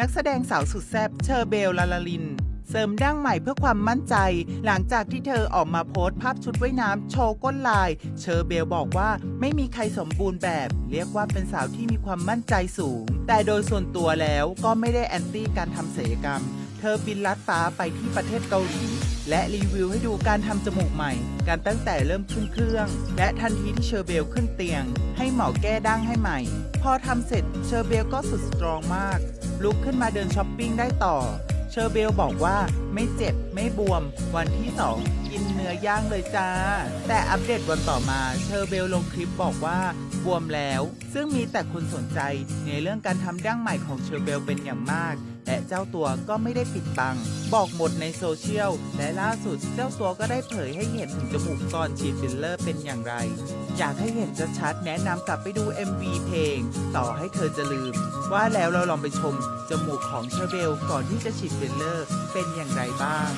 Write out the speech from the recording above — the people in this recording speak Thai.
นักแสดงสาวสุดแซ่บเชอร์เบลลาลาลิน เสริมดั้งใหม่เพื่อความมั่นใจ หลังจากที่เธอออกมาโพสต์ภาพชุดว่ายน้ำโชว์ก้นลาย เชอร์เบลบอกว่าไม่มีใครสมบูรณ์แบบ เรียกว่าเป็นสาวที่มีความมั่นใจสูง แต่โดยส่วนตัวแล้วก็ไม่ได้แอนตี้การทำศัลยกรรม เธอบินลัดฟ้าไปที่ประเทศเกาหลีและรีวิวให้ดูการทำจมูกใหม่ การตั้งแต่เริ่มขึ้นเครื่อง และทันทีที่เชอร์เบลขึ้นเตียง ให้หมอแก้ดั้งให้ใหม่ พอทำเสร็จเชอร์เบลก็สุดสตรองมาก ลุกขึ้นมาเดินช้อปปิ้งได้ต่อ เชอร์เบลบอกว่าไม่เจ็บไม่บวม วันที่ 2 กินเนื้อย่างเลยจ้า แต่อัปเดตวันต่อมาเชอร์เบลลงคลิปบอกว่าบวมแล้ว ซึ่งมีแต่คนสนใจในเรื่องการทำดั้งใหม่ของเชอร์เบลเป็นอย่างมาก และเจ้าตัวก็ไม่ได้ปิดบัง บอกหมดในโซเชียล และล่าสุดเจ้าตัวก็ได้เผยให้เห็นถึงจมูกก่อนฉีดฟิลเลอร์เป็นอย่างไร อยากให้เห็นชัดๆแนะนำกลับไปดู MV เพลง ต่อให้เธอจะลืม ว่าแล้วเราลองไปชมจมูกของเชอเบลก่อนที่จะฉีดฟิลเลอร์เป็นอย่างไรบ้าง